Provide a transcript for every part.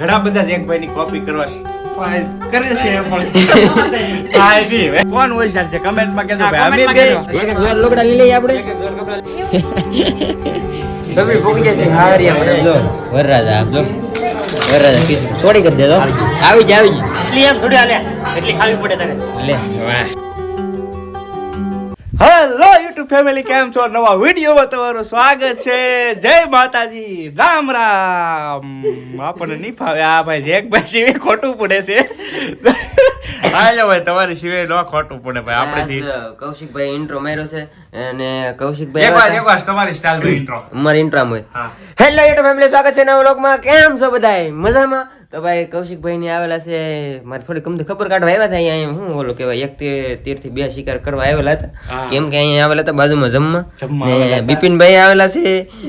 ઘણા બધા જેકભાઈ ની કોપી કરવા કરે છે પણ થાય કોણ હોશિયાર છે? કમેન્ટમાં કહેજો ભાઈ. અમે બે. એક એક જોર લોકડા લઈ લઈએ આપણે. તમે ભૂકી જશે. હારિયા મને. જો વરરાજા આમ જો. વરરાજા કિસ છોડી કરી દેજો. આવી જા આવી જા. એટલી એમ થોડી એટલી ખાવી પડે તને. લે વાહ. હેલો યુટ્યુબ ફેમિલી કેમ છો? નવા વિડીયોમાં તમારું સ્વાગત છે. જય માતાજી. રામ રામ. આપણને નહીં ફાવે આ ભાઈ જેકભાઈ પછી ખોટું પડે છે. હાલો ભાઈ તમારી સિવાય નો ખોટું પડે ભાઈ આપણેથી કૌશિકભાઈ ઇન્ટ્રો માર્યો છે અને કૌશિકભાઈ એક વાર એક વાર તમારી સ્ટાઇલમાં ઇન્ટ્રો હતા. ઇન્ટ્રો હોય હેલો યુટ્યુબ ફેમિલી સ્વાગત છે નવા વ્લોગમાં કેમ છો બધાય? મજામાં? તો ભાઈ કૌશિકભાઈ ની આવેલા છે મારે થોડી કમથી ખબર કાઢવા આવ્યા હતા અહીંયા હું ઓલું કહેવાય એક તીર તીરથી બે શિકાર કરવા આવેલા હતા. કેમ કે અહીંયા આવેલા હતા બાજુમાં જમવા. ને. બિપિનભાઈ આવેલા છે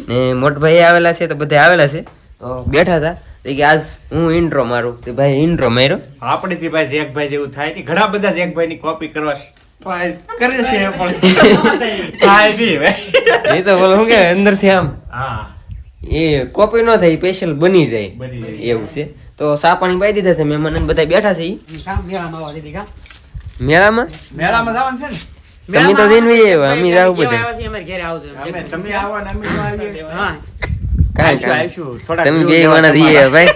ને મોટભાઈ આવેલા છે તો બધા આવેલા છે. તો બેઠા હતા. તો કે આજ હું ઇન્ટ્રો મારું. તો ભાઈ ઇન્ટ્રો માર્યો. આપણેથી ભાઈ જેકભાઈ જેવું થાય નહીં. ઘણા બધા જેકભાઈ ની કોપી કરવા ટ્રાય કરે છે પણ. થાય નહીં એ તો બોલો શું કે અંદરથી આમ. હા. એ કોપી ન થાય સ્પેશિયલ બની જાય. એવું છે. તો સા પાણી પાઈ દીધા છે મહેમાન બધા બેઠા છે મેળામાં આવવા દીધી કામ. મેળામાં? મેળામાં જવાનું છે ને? તમે તો જઈને વહી અમે જાવું બધા. આવ્યા છીએ, અમારે ઘરે આવજો. તમે આવો અમે આવીએ. હા. તમે બે માણસ જઈએ ભાઈ.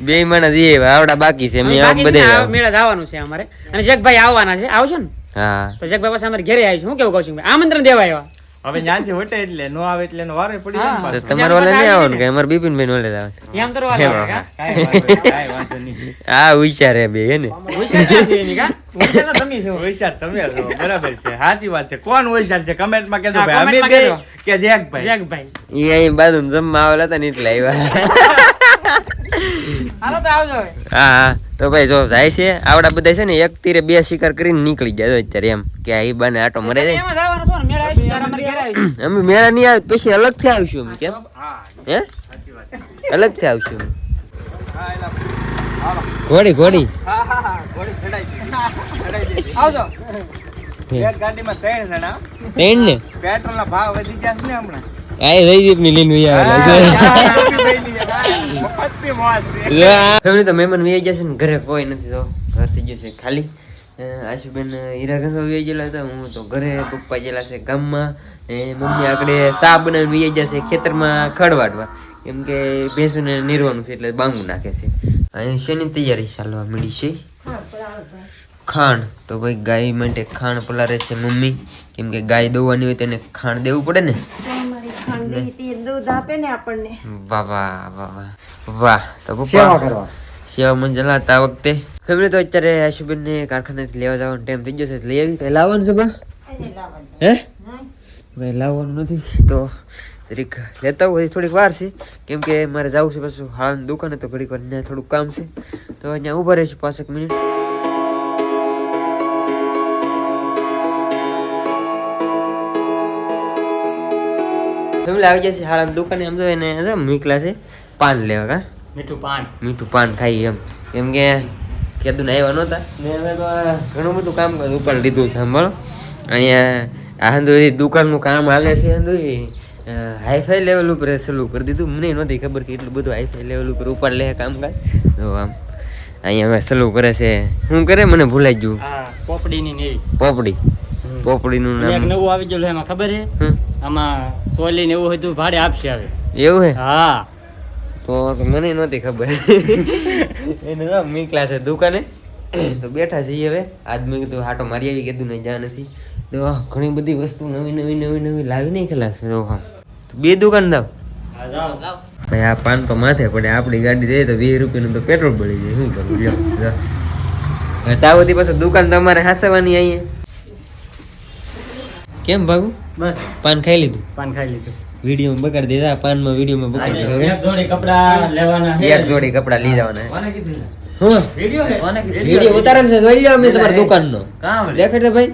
બે માણસ જઈએ આવડા બાકી છે. અમે છે બધે મેળા જવાનું છે અમારે. અને જગભાઈ આવવાના છે. આવશો ને. હા. તો જગભાઈ પાસે અમારે ઘરે આવીશું. હું કેવું કહું છું? આમંત્રણ દેવા આવ્યા. હવે જ્યાંથી વટે એટલે નો આવે એટલે નો વારે પડી જાય. તમારે ઓલે નહીં આવવાનું કે અમારે બિપિન બેન ઓલે આવે એમ કરવા લાગે? કાંઈ વાંધો નહીં. આ વિચાર હે બે હે ને હોશિયાર ક્યાં છે એની, કા? તમે છો. હોશિયાર તમે છો, બરાબર છે સાચી વાત છે કોણ હોશિયાર છે કમેન્ટમાં કહેજો હા, ભાઈ અમે બે કે જેક કે જેક ભાઈ એ અહીં બાજુ જમવા આવેલા હતા ને એટલે આવ્યા. હા હા તો ભાઈ જો જાય છે આવડા બધા છે ને એક તીરે બે શિકાર કરીને નીકળી જાય જો અત્યારે એમ કે આ બને આટો મરે જાય ને. અમે મેળા નહીં આવે પછી અલગથી આવશું અમે કેમ હે સાચી અલગથી આવશું. ઘોડી ઘોડી. આવજો ગાડીમાં ત્રણ જણા ટ્રેન ને પેટ્રોલના ભાવ વધી ગયા છે ને હમણાં આ જીપની છે. છે ફેમિલી તો મહેમાન વહી ગયા છે ને ઘરે કોઈ નથી તો ઘર થઈ ગયું છે ખાલી. આશુબેન હીરા ઘસવા વહી ગયેલા હતા હું તો ઘરે પપ્પા ગયેલા છે ગામમાં. ને મમ્મી આગળ સા બનાવીને વહી ગયા છે ખેતરમાં ખડવાડવા કેમ કે ભેંસોને નીરવાનું છે એટલે બાંગું નાખે છે. અહીં શેની તૈયારી ચાલવા મળી છે? ખાંડ તો ભાઈ ગાય માટે ખાંડ પલારે છે મમ્મી. કેમ કે ગાય દોવાની હોય તેને ખાંડ દેવું પડે ને? દૂધ આપે ને આપણને. વાહ વાહ વાહ વાહ. વાહ તો પપ્પા સેવા મન જલાતા વખતે. ફેમિલી તો અત્યારે આશુબેન ને કારખાનેથી લેવા જવાનો ટાઈમ થઈ ગયો છે એટલે લઈ આવી. કઈ લાવવાનું છે બા? હે? કઈ લાવવાનું નથી. તો તરીક લેતા હોય થોડીક વાર છે. કેમ કે મારે જવું છે પાછું હાલની દુકાને તો ઘડીક વાર થોડુંક કામ છે. તો અહીંયા ઊભા રહીશું પાંચેક મિનિટ. ફેમિલી આવી જશે હાલની દુકાને એમ તો એને મીકલા છે પાન લેવા કા? મીઠું પાન. મીઠું પાન ખાઈ એમ. કેમ કે કેદું આવ્યા નહોતા. ને હવે તો ઘણું બધું કામ ઉપર લીધું છે સાંભળો. અહીંયા આ હંધુ દુકાનનું કામ હાલે છે હંધુ હાઈફાઈ લેવલ ઉપર સલું કરી દીધું. મને નહોતી ખબર કે એટલું બધું હાઈફાઈ લેવલ ઉપર ઉપર લે કામકાજ. તો આમ અહીંયા હવે સલું કરે છે. શું કરે? મને ભૂલાઈ ગયું. પોપડીની ને પોપડી. પોપડીનું નામ. નવું આવી ગયેલું એમાં ખબર છે? આમાં સોલી ને એવું હતું ભાડે આપશે હવે. એવું હે? હા. તો મને નહોતી ખબર. એને તો મી છે દુકાને. તો બેઠા છીએ હવે. આજ મેં કીધું હાટો મારી આવી કીધું નહીં જા નથી. તો ઘણી બધી વસ્તુ નવી નવી નવી નવી લાવી નહીં ખલાસ. તો બે દુકાન દાવ. ભાઈ આ પાન તો માથે પડે. આપણી ગાડી જઈએ તો વીસ રૂપિયાનું તો પેટ્રોલ પડી જાય. શું કરું? લ્યો તાવથી પાછું દુકાન તમારે હાસવાની અહીંયા કેમ ભાગુ? બસ. પાન ખાઈ લીધું? પાન ખાઈ લીધું. વિડીયોમાં બગાડ દીધા પાનમાં વિડીયોમાં બગાડ દીધા એક જોડી કપડા લેવાના છે. એક જોડી કપડા લઈ જવાના કોને કીધું? હા. વીડિયો છે? વીડિયો ઉતારેલ છે જોઈ લ્યો અમે તમારી દુકાનનો. નો કામ દેખાડ દે ભાઈ.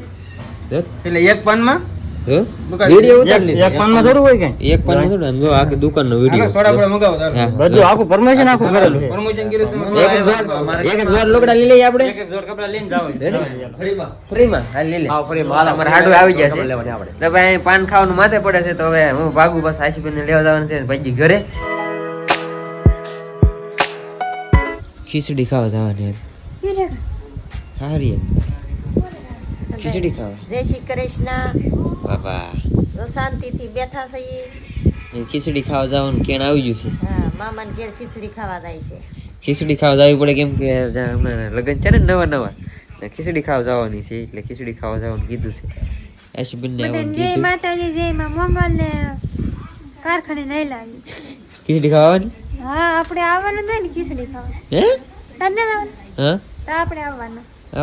એટલે એક પાનમાં? જો. વીડિયો ઉતારી એક પાનમાં થોડું હોય કઈ? એક પાન નતું ને આમ જો આખી દુકાનનો વીડિયો હા. બધું આખું પરમિશન આખું કરેલું. છે એક એક જોડ એક એક જોડ લોકડા લઈ લઈએ આપણે. એક એક જોડ કપડા લઈને જાવ ફ્રીમાં. હા લઈ લે. અમારે હાડું આવી જશે તો ભાઈ પાન ખાવાનું માથે પડે છે તો હવે હું ભાગુ બસ આશીબેન લેવા જવાનું છે પછી ઘરે. ખીચડી ખાવા જવાની હતી સારી ખીચડી ખાવા. જય શ્રી કૃષ્ણ. બાબા. તો શાંતિથી બેઠા છીએ. એ ખીચડી ખાવા જવાનું કેણ આવી ગયું છે? હા મામાને ઘેર ખીચડી ખાવા જાય છે. ખીચડી ખાવા જવી પડે કેમ કે હમણાં લગ્ન છે ને નવા નવા ને ખીચડી ખાવા જવાની છે એટલે ખીચડી ખાવા જવાનું કીધું છે. આશુબેનને ને જય માતાજી જય માં મંગલ ને કારખાને નહીં લાવી. ખીચડી ખાવાની હા આપણે આવવાનું થાય ને ખીચડી ખાવા. હે? તને આવવાનું હા? તો આપણે આવવાનું.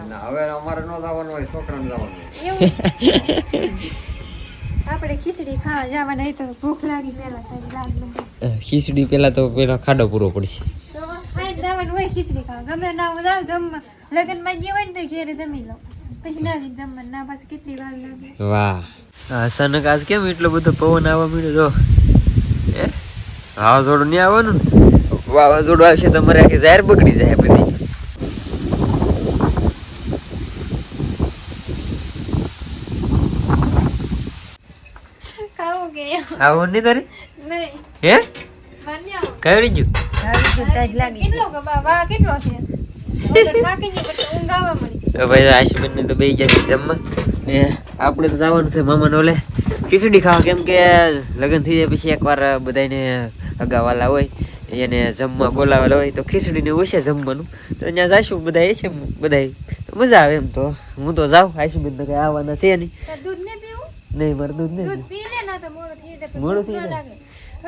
ન. આપણે ખીચડી ખાવા જવાના હોય તો ભૂખ લાગી પેલા તારી ખીચડી પેલા તો પેલા ખાડો પૂરો પડશે. જવાનું હોય ખીચડી ખાવા. ગમે ના બધા જમવા. લગ્નમાં જે હોય ને તો ઘેરે જમી લો. પછી ના જમવાનું ના પાછું કેટલી વાર લાગે. વાહ. અચાનક આજ કેમ એટલો બધો પવન આવવા મળ્યો જો. હે વાવાઝોડું નહીં આવવાનું ને? વાવાઝોડું આવશે તો મારે આખી જાહેર બગડી જાય બધી. આવું નહીં તારે? હે? કયું તો ભાઈ આશુબેન ને તો બે જશે જમવા. આપણે તો જવાનું છે મામાને ઓલે. ખીચડી ખાવા કેમ કે લગ્ન થઈ જાય પછી એકવાર બધાને અગાવાલા હોય એને જમવા બોલાવેલા હોય તો ખીચડીને ઓછે જમવાનું. તો અહીંયા જઈશું બધા એ છે બધા મજા આવે એમ તો. હું તો જાઉં આશુબેન તો કઈ આવવાના છે નહીં. તો દૂધ ને પીવું? નહીં મારે દૂધ નહીં દૂધ પી લે ના તો મોડું થઈ જાય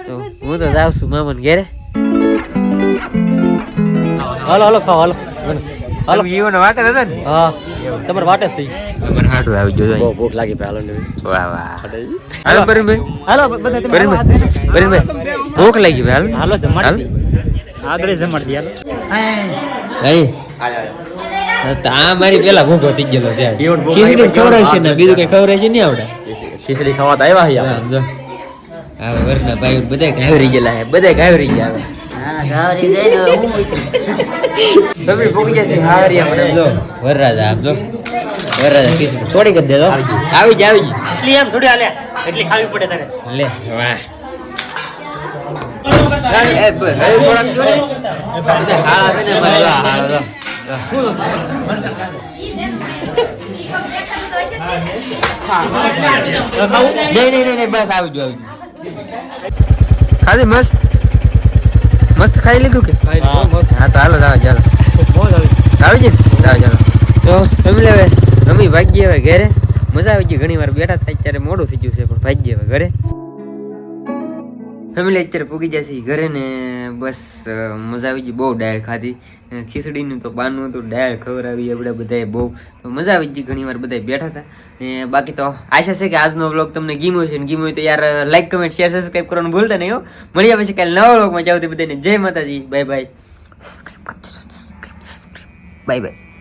તો હું તો જાઉં છું મામાને ઘેરે. હાલો હાલો ખાવ હાલો. હાલો ઈવોને વાટે હતા ને? હા. તમારે વાટે જ થઈ. તમારે હાટું આવી બહુ ભૂખ લાગી પે હાલો ને. વાહ વાહ. હાલો પરીનભાઈ હાલો બધા પરીનભાઈ ભૂખ લાગી ભાઈ હાલો. હાલો જમાડી આગળ જમાડી દે હાલો. હે આ મારી પેલા ભૂખો થઈ ગયેલો છે. ખીચડી ખવડાવશે ને બીજું કઈ ખવડાવશે નહીં આવડે. ખીચડી ખાવા તો આવ્યા જો. વરના ભાઈ બધા ઘાવરી ગયેલા છે બધા ઘાવરી ગયા હવે. હા ગાવરી જાય ને હું તમે ભૂખી જશે હાવરિયા મને આમ જો. વરરાજા આમ જો. વરરાજા ખીચડી થોડી કરી દેજો. આવી જ આવી જ એટલી એમ થોડી હાલે. એટલી ખાવી પડે તારે લે વાહ. ખાધી મસ્ત? મસ્ત ખાઈ લીધું કે? હા તો હાલો જાવ ચાલો આવી. જઈએ જાવ ચાલો તો ફેમિલી હવે અમે ભાગીએ હવે ઘરે. મજા આવી ગઈ ઘણી વાર બેઠા થાય ત્યારે મોડું થઈ ગયું છે પણ ભાગીએ હવે ઘરે. ફેમિલી અત્યારે પૂગી જશે ઘરે ને બસ મજા આવી ગઈ. બહુ ડાળ ખાધી. ખીચડીનું તો બાનું હતું ડાળ ખવડાવી આપણે બધાએ બહુ. તો મજા આવી ગઈ ઘણી વાર બધા બેઠા હતા. ને બાકી તો આશા છે કે આજનો વ્લોગ તમને ગીમો છે ને ગીમો હોય તો યાર લાઈક કમેન્ટ શેર સબસ્ક્રાઈબ કરવાનું ભૂલતા નહીં હો. મળ્યા પછી કાલે નવા વ્લોગમાં જાવ તે બધાને. જય માતાજી. Bye bye bye bye